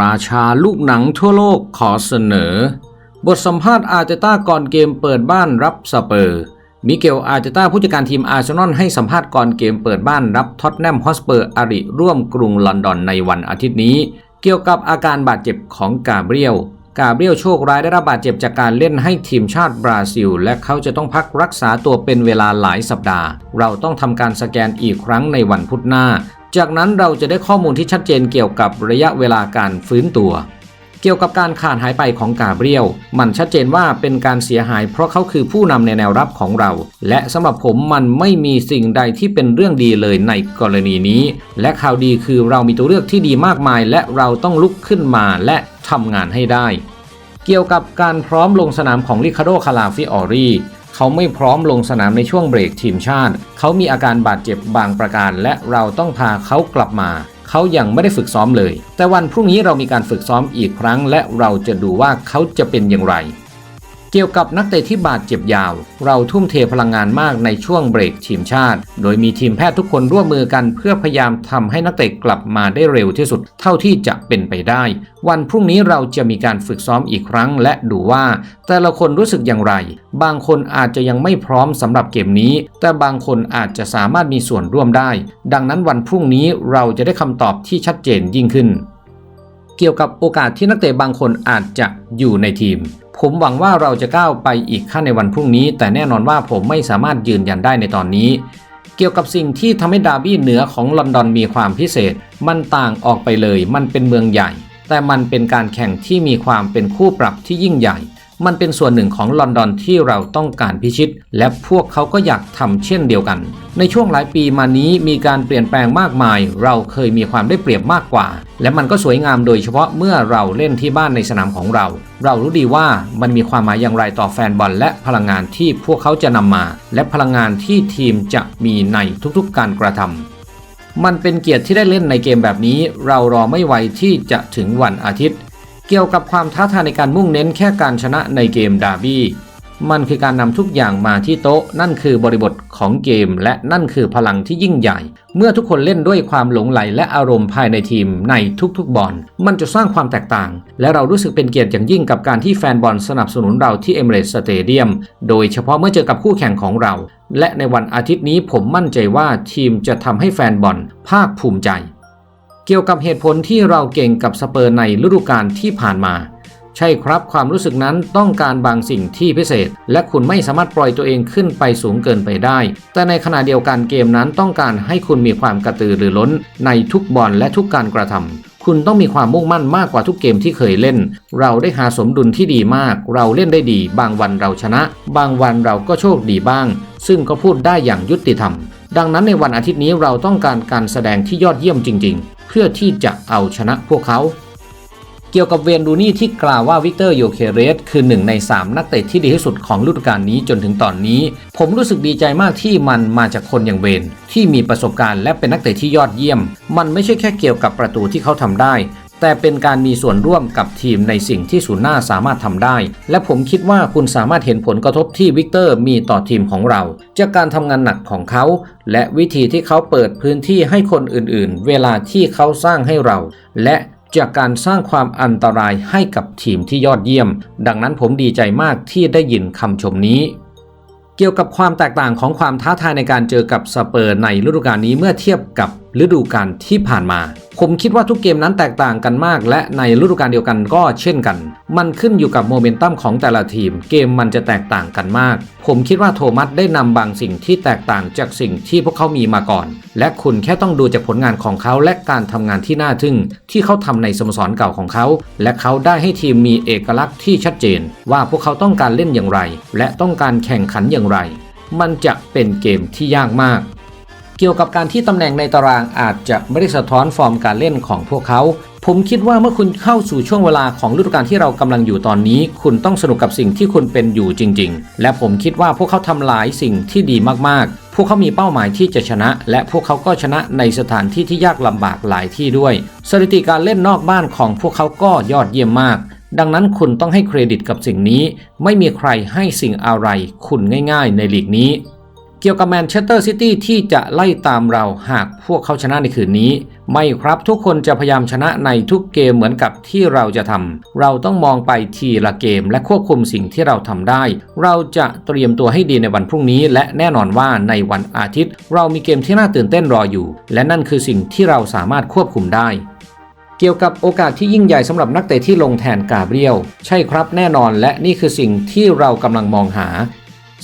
ราชาลูกหนังทั่วโลกขอเสนอ บทสัมภาษณ์อาร์เตต้าก่อนเกมเปิดบ้านรับสเปอร์ มิเกลอาร์เตต้าผู้จัดการทีมอาร์เซนอลให้สัมภาษณ์ก่อนเกมเปิดบ้านรับท็อตแนมฮอสเปอร์อาริร่วมกรุงลอนดอนในวันอาทิตย์นี้ เกี่ยวกับอาการบาดเจ็บของกาเบรียลกาเบรียลโชคร้ายได้รับบาดเจ็บจากการเล่นให้ทีมชาติบราซิล และเขาจะต้องพักรักษาตัวเป็นเวลาหลายสัปดาห์ เราต้องทำการสแกนอีกครั้งในวันพุธหน้า จากนั้นเราจะได้ข้อมูลที่ชัดเจนเกี่ยวกับระยะเวลาการฟื้นตัว เกี่ยวกับการขาดหายไปของกาเบรียล มันชัดเจนว่าเป็นการเสียหายเพราะเขาคือผู้นำในแนวรับของเรา และสำหรับผมมันไม่มีสิ่งใดที่เป็นเรื่องดีเลยในกรณีนี้ และข่าวดีคือเรามีตัวเลือกที่ดีมากมาย และเราต้องลุกขึ้นมาและทำงานให้ได้ เกี่ยวกับการพร้อมลงสนามของลิคาโดคาลาฟิออรี เขาไม่พร้อมลงสนามในช่วงเบรกทีมชาติ เขามีอาการบาดเจ็บบางประการ และเราต้องพาเขากลับมา เขายังไม่ได้ฝึกซ้อมเลย แต่วันพรุ่งนี้เรามีการฝึกซ้อมอีกครั้ง และเราจะดูว่าเขาจะเป็นอย่างไร เกี่ยวกับนักเตะที่บาดเจ็บยาว เราทุ่มเทพลังงานมากในช่วงเบรกทีมชาติ โดยมีทีมแพทย์ทุกคนร่วมมือกันเพื่อพยายามทำให้นักเตะกลับมาได้เร็วที่สุด เท่าที่จะเป็นไปได้ วันพรุ่งนี้เราจะมีการฝึกซ้อมอีกครั้ง และดูว่า แต่ละคนรู้สึกอย่างไร บางคนอาจจะยังไม่พร้อมสำหรับเกมนี้ แต่บางคนอาจจะสามารถมีส่วนร่วมได้ ดังนั้นวันพรุ่งนี้เราจะได้คำตอบที่ชัดเจนยิ่งขึ้น เกี่ยวกับโอกาสที่นักเตะบางคนอาจจะอยู่ในทีม ผมหวังว่าเราจะก้าวไปอีกขั้นในวันพรุ่งนี้ แต่แน่นอนว่าผมไม่สามารถยืนยันได้ในตอนนี้ เกี่ยวกับสิ่งที่ทำให้ดาร์บี้เหนือของลอนดอนมีความพิเศษ มันต่างออกไปเลย มันเป็นเมืองใหญ่ แต่มันเป็นการแข่งที่มีความเป็นคู่ปรับที่ยิ่งใหญ่ มันเป็นส่วนหนึ่งของลอนดอนที่เราต้องการพิชิต และพวกเขาก็อยากทำเช่นเดียวกัน ในช่วงหลายปีมานี้มีการเปลี่ยนแปลงมากมาย เราเคยมีความได้เปรียบมากกว่า และมันก็สวยงามโดยเฉพาะเมื่อเราเล่นที่บ้านในสนามของเรา เรารู้ดีว่ามันมีความหมายอย่างไรต่อแฟนบอลและพลังงานที่พวกเขาจะนำมา และพลังงานที่ทีมจะมีในทุกๆ การกระทำมันเป็นเกียรติที่ได้เล่นในเกมแบบนี้ เรารอไม่ไหวที่จะถึงวันอาทิตย์ เกี่ยวกับความท้าทายในการมุ่งเน้นแค่การชนะในเกมดาร์บี้มันคือการนำทุกอย่างมาที่โต๊ะ นั่นคือบริบทของเกม และนั่นคือพลังที่ยิ่งใหญ่ เมื่อทุกคนเล่นด้วยความหลงไหลและอารมณ์ภายในทีมในทุกๆบอล มันจะสร้างความแตกต่าง และเรารู้สึกเป็นเกียรติอย่างยิ่งกับการที่แฟนบอลสนับสนุนเราที่เอเมเรสสเตเดียมโดยเฉพาะเมื่อเจอกับคู่แข่งของเรา และในวันอาทิตย์นี้ผมมั่นใจว่าทีมจะทำให้แฟนบอลภาคภูมิใจ เกี่ยวกับเหตุผลที่เราเก่งกับสเปอร์ในฤดูกาลที่ผ่านมา ใช่ครับความรู้สึกนั้นต้องการบางสิ่งที่พิเศษ และคุณไม่สามารถปล่อยตัวเองขึ้นไปสูงเกินไปได้ แต่ในขณะเดียวกันเกมนั้นต้องการให้คุณมีความกระตือรือร้น ในทุกบอลและทุกการกระทำคุณต้องมีความมุ่งมั่นมากกว่าทุกเกมที่เคยเล่น เราได้หาสมดุลที่ดีมาก เราเล่นได้ดี บางวันเราชนะ บางวันเราก็โชคดีบ้าง ซึ่งก็พูดได้อย่างยุติธรรม ดังนั้นในวันอาทิตย์นี้เราต้องการการแสดงที่ยอดเยี่ยมจริง ๆ พื่อที่จะเอาชนะพวกเขา เกี่ยวกับเวนรูนี่ที่กล่าวว่าวิกเตอร์โยเคเรสคือหนึ่งใน 3 นักเตะที่ดีที่สุดของฤดูกาลนี้จนถึงตอนนี้ ผมรู้สึกดีใจมากที่มันมาจากคนอย่างเวนที่มีประสบการณ์และเป็นนักเตะที่ยอดเยี่ยม มันไม่ใช่แค่เกี่ยวกับประตูที่เขาทำได้ แต่เป็นการมีส่วนร่วมกับทีมในสิ่งที่ศูนย์หน้าสามารถทำได้ และผมคิดว่าคุณสามารถเห็นผลกระทบที่วิกเตอร์มีต่อทีมของเรา จากการทำงานหนักของเขา และวิธีที่เขาเปิดพื้นที่ให้คนอื่นๆ เวลาที่เขาสร้างให้เรา และจากการสร้างความอันตรายให้กับทีมที่ยอดเยี่ยม ดังนั้นผมดีใจมากที่ได้ยินคำชมนี้เกี่ยวกับความแตกต่างของความท้าทายในการเจอกับสเปอร์ในฤดูกาลนี้เมื่อเทียบกับ ฤดูกาลที่ผ่านมา ผมคิดว่าทุกเกมนั้นแตกต่างกันมาก และในฤดูกาลเดียวกันก็เช่นกัน มันขึ้นอยู่กับโมเมนตัมของแต่ละทีม เกมมันจะแตกต่างกันมาก ผมคิดว่าโทมัสได้นำบางสิ่งที่แตกต่างจากสิ่งที่พวกเขามีมาก่อน และคุณแค่ต้องดูจากผลงานของเขาและการทำงานที่น่าทึ่ง ที่เขาทำในสโมสรเก่าของเขา และเขาได้ให้ทีมมีเอกลักษณ์ที่ชัดเจน ว่าพวกเขาต้องการเล่นอย่างไร และต้องการแข่งขันอย่างไร มันจะเป็นเกมที่ยากมาก เกี่ยวกับการที่ตำแหน่งในตารางอาจจะไม่ได้สะท้อนฟอร์มการเล่นของพวกเขา ผมคิดว่าเมื่อคุณเข้าสู่ช่วงเวลาของฤดูกาลที่เรากำลังอยู่ตอนนี้ คุณต้องสนุกกับสิ่งที่คุณเป็นอยู่จริง ๆ และผมคิดว่าพวกเขาทำหลายสิ่งที่ดีมากๆ พวกเขามีเป้าหมายที่จะชนะ และพวกเขาก็ชนะในสถานที่ที่ยากลำบากหลายที่ด้วย สถิติการเล่นนอกบ้านของพวกเขาก็ยอดเยี่ยมมากดังนั้นคุณต้องให้เครดิตกับสิ่งนี้ ไม่มีใครให้สิ่งอะไรคุณง่ายๆในลีกนี้ เกี่ยวกับแมนเชสเตอร์ซิตี้ที่จะไล่ตามเราหากพวกเขาชนะในคืนนี้ ไม่ครับทุกคนจะพยายามชนะในทุกเกมเหมือนกับที่เราจะทำเราต้องมองไปทีละเกมและควบคุมสิ่งที่เราทำได้ เราจะเตรียมตัวให้ดีในวันพรุ่งนี้ และแน่นอนว่าในวันอาทิตย์ เรามีเกมที่น่าตื่นเต้นรออยู่ และนั่นคือสิ่งที่เราสามารถควบคุมได้เกี่ยวกับโอกาสที่ยิ่งใหญ่สำหรับนักเตะที่ลงแทนกาเบรียล ใช่ครับแน่นอนและนี่คือสิ่งที่เรากำลังมองหา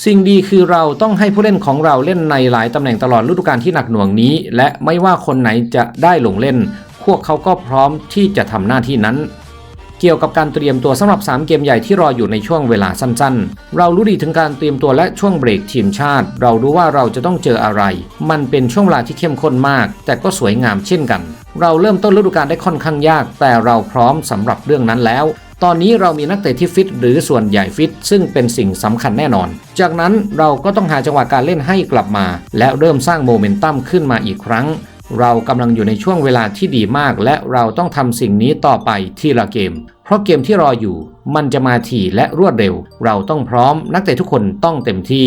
สิ่งดีคือเราต้องให้ผู้เล่นของเราเล่นในหลายตำแหน่งตลอดฤดูกาลที่หนักหน่วงนี้ และไม่ว่าคนไหนจะได้ลงเล่น พวกเขาก็พร้อมที่จะทำหน้าที่นั้น เกี่ยวกับการเตรียมตัวสำหรับ 3 เกมใหญ่ที่รออยู่ในช่วงเวลาสั้นๆ เรารู้ดีถึงการเตรียมตัวและช่วงเบรกทีมชาติ เรารู้ว่าเราจะต้องเจออะไร มันเป็นช่วงเวลาที่เข้มข้นมาก แต่ก็สวยงามเช่นกัน เราเริ่มต้นฤดูกาลได้ค่อนข้างยาก แต่เราพร้อมสำหรับเรื่องนั้นแล้ว ตอนนี้เรามีนักเตะที่ฟิตหรือส่วนใหญ่ฟิต ซึ่งเป็นสิ่งสำคัญแน่นอน จากนั้นเราก็ต้องหาจังหวะการเล่นให้กลับมา และเริ่มสร้างโมเมนตัมขึ้นมาอีกครั้ง เรากำลังอยู่ในช่วงเวลาที่ดีมาก และเราต้องทำสิ่งนี้ต่อไปทีละเกม เพราะเกมที่รออยู่ มันจะมาถี่และรวดเร็ว เราต้องพร้อมนักเตะทุกคนต้องเต็มที่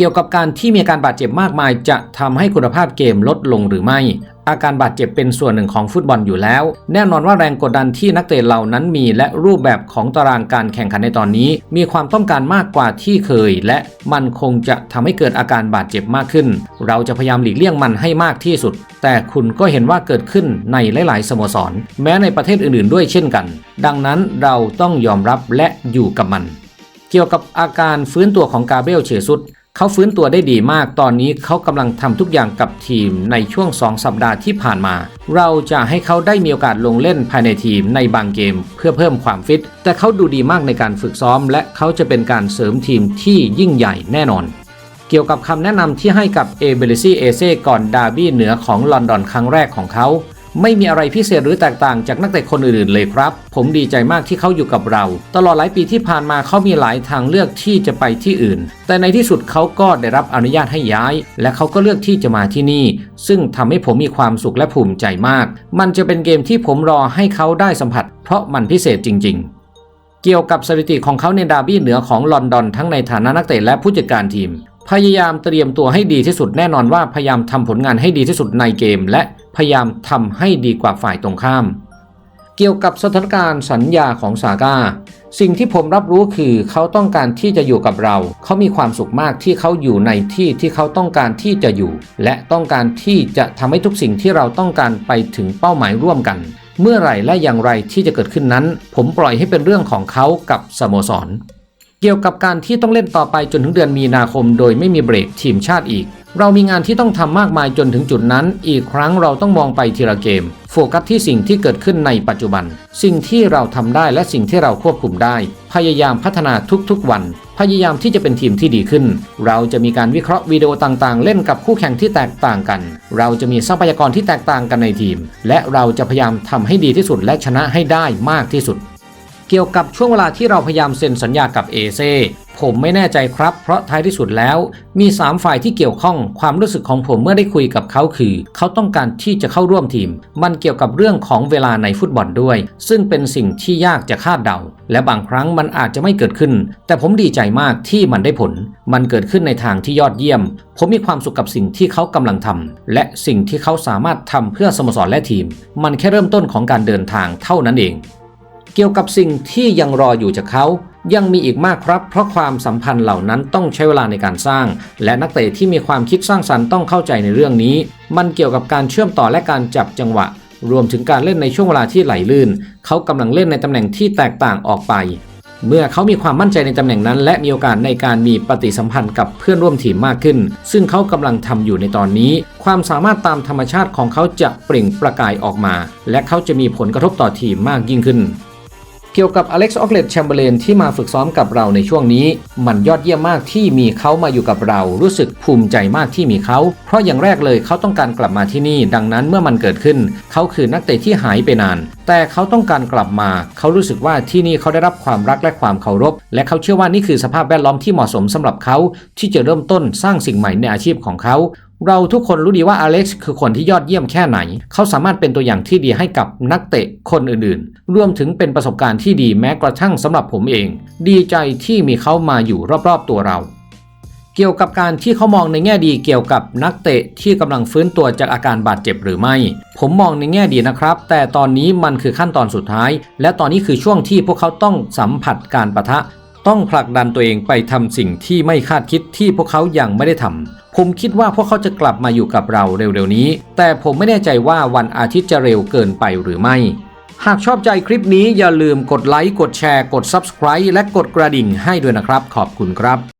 กี่ยวกับการที่มีการบาดเจ็บมากมาย จะทำให้คุณภาพเกมลดลงหรือไม่ อาการบาดเจ็บเป็นส่วนหนึ่งของฟุตบอลอยู่แล้ว แน่นอนว่าแรงกดดันที่นักเตะเหล่านั้นมีและรูปแบบของตารางการแข่งขันในตอนนี้ มีความต้องการมากกว่าที่เคย และมันคงจะทำให้เกิดอาการบาดเจ็บมากขึ้น เราจะพยายามหลีกเลี่ยงมันให้มากที่สุด แต่คุณก็เห็นว่าเกิดขึ้นในหลาย ๆ สโมสร แม้ในประเทศอื่น ๆ ด้วยเช่นกัน ดังนั้นเราต้องยอมรับและอยู่กับมัน เกี่ยวกับอาการฟื้นตัวของกาเบรียลเชซุส เขาฟื้นตัวได้ดีมาก ตอนนี้เขากำลังทำทุกอย่างกับทีมในช่วง 2 สัปดาห์ที่ผ่านมา เราจะให้เขาได้มีโอกาสลงเล่นภายในทีมในบางเกม เพื่อเพิ่มความฟิต แต่เขาดูดีมากในการฝึกซ้อม และเขาจะเป็นการเสริมทีมที่ยิ่งใหญ่แน่นอนเกี่ยวกับคำแนะนำที่ให้กับเอเบลิซีเอเซก่อนดาร์บี้เหนือของลอนดอนครั้งแรกของเขา ไม่มีอะไรพิเศษหรือแตกต่างจากนักเตะคนอื่นๆเลยครับ ผมดีใจมากที่เขาอยู่กับเรา ตลอดหลายปีที่ผ่านมาเขามีหลายทางเลือกที่จะไปที่อื่น แต่ในที่สุดเขาก็ได้รับอนุญาตให้ย้าย และเขาก็เลือกที่จะมาที่นี่ ซึ่งทำให้ผมมีความสุขและภูมิใจมาก มันจะเป็นเกมที่ผมรอให้เขาได้สัมผัส เพราะมันพิเศษจริง ๆเกี่ยวกับสถิติของเขาในดาร์บี้เหนือของลอนดอนทั้งในฐานะนักเตะและผู้จัดการทีม พยายามเตรียมตัวให้ดีที่สุดแน่นอนว่าพยายามทำผลงานให้ดีที่สุดในเกม และพยายามทำให้ดีกว่าฝ่ายตรงข้าม เกี่ยวกับสถานการณ์สัญญาของซาก้าสิ่งที่ผมรับรู้คือเขาต้องการที่จะอยู่กับเรา เขามีความสุขมากที่เขาอยู่ในที่ที่เขาต้องการที่จะอยู่ และต้องการที่จะทำให้ทุกสิ่งที่เราต้องการไปถึงเป้าหมายร่วมกัน เมื่อไหร่และอย่างไรที่จะเกิดขึ้นนั้น ผมปล่อยให้เป็นเรื่องของเขากับสโมสร เกี่ยวกับการที่ต้องเล่นต่อไปจนถึงเดือนมีนาคม โดยไม่มีเบรกทีมชาติอีก เรามีงานที่ต้องทำมากมายจนถึงจุดนั้น อีกครั้งเราต้องมองไปทีละเกม โฟกัสที่สิ่งที่เกิดขึ้นในปัจจุบัน สิ่งที่เราทำได้และสิ่งที่เราควบคุมได้ พยายามพัฒนาทุกๆวัน พยายามที่จะเป็นทีมที่ดีขึ้น เราจะมีการวิเคราะห์วิดีโอต่างๆ เล่นกับคู่แข่งที่แตกต่างกัน เราจะมีทรัพยากรที่แตกต่างกันในทีม และเราจะพยายามทำให้ดีที่สุดและชนะให้ได้มากที่สุด เกี่ยวกับช่วงเวลาที่เราพยายามเซ็นสัญญากับเอเซผมไม่แน่ใจครับ เพราะท้ายที่สุดแล้ว มี 3 ฝ่ายที่เกี่ยวข้องความรู้สึกของผมเมื่อได้คุยกับเขาคือ เขาต้องการที่จะเข้าร่วมทีม มันเกี่ยวกับเรื่องของเวลาในฟุตบอลด้วย ซึ่งเป็นสิ่งที่ยากจะคาดเดา และบางครั้งมันอาจจะไม่เกิดขึ้น แต่ผมดีใจมากที่มันได้ผล มันเกิดขึ้นในทางที่ยอดเยี่ยม ผมมีความสุขกับสิ่งที่เขากำลังทำและสิ่งที่เขาสามารถทำเพื่อสโมสรและทีม มันแค่เริ่มต้นของการเดินทางเท่านั้นเอง เกี่ยวกับสิ่งที่ยังรออยู่จากเขายังมีอีกมากครับ เพราะความสัมพันธ์เหล่านั้นต้องใช้เวลาในการสร้าง และนักเตะที่มีความคิดสร้างสรรค์ต้องเข้าใจในเรื่องนี้ มันเกี่ยวกับการเชื่อมต่อและการจับจังหวะ รวมถึงการเล่นในช่วงเวลาที่ไหลลื่น เขากำลังเล่นในตำแหน่งที่แตกต่างออกไป เมื่อเขามีความมั่นใจในตำแหน่งนั้น และมีโอกาสในการมีปฏิสัมพันธ์กับเพื่อนร่วมทีมมากขึ้น ซึ่งเขากำลังทำอยู่ในตอนนี้ ความสามารถตามธรรมชาติของเขาจะเปล่งประกายออกมา และเขาจะมีผลกระทบต่อทีมมากยิ่งขึ้น เกี่ยวกับอเล็กซ์ออกเลตแชมเบอร์เลนที่มาฝึกซ้อมกับเราในช่วงนี้ มันยอดเยี่ยมมากที่มีเขามาอยู่กับเรา รู้สึกภูมิใจมากที่มีเขา เพราะอย่างแรกเลยเขาต้องการกลับมาที่นี่ ดังนั้นเมื่อมันเกิดขึ้น เขาคือนักเตะที่หายไปนาน แต่เขาต้องการกลับมา เขารู้สึกว่าที่นี่เขาได้รับความรักและความเคารพ และเขาเชื่อว่านี่คือสภาพแวดล้อมที่เหมาะสมสำหรับเขาที่จะเริ่มต้นสร้างสิ่งใหม่ในอาชีพของเขา เราทุกคนรู้ดีว่าอเล็กซ์คือคนที่ยอดเยี่ยมแค่ไหน เขาสามารถเป็นตัวอย่างที่ดีให้กับนักเตะคนอื่นๆ รวมถึงเป็นประสบการณ์ที่ดีแม้กระทั่งสำหรับผมเอง ดีใจที่มีเขามาอยู่รอบๆตัวเรา เกี่ยวกับการที่เขามองในแง่ดีเกี่ยวกับนักเตะที่กำลังฟื้นตัวจากอาการบาดเจ็บหรือไม่ ผมมองในแง่ดีนะครับ แต่ตอนนี้มันคือขั้นตอนสุดท้าย และตอนนี้คือช่วงที่พวกเขาต้องสัมผัสการประทะ ต้องผลักดันตัวเองไปทำสิ่งที่ไม่คาดคิดที่พวกเขายังไม่ได้ทำผมคิดว่าพวกเขาจะกลับมาอยู่กับเราเร็วๆนี้ แต่ผมไม่แน่ใจว่าวันอาทิตย์จะเร็วเกินไปหรือไม่ หากชอบใจคลิปนี้อย่าลืมกดไลค์กดแชร์กด Subscribe และกดกระดิ่งให้ด้วยนะครับ ขอบคุณครับ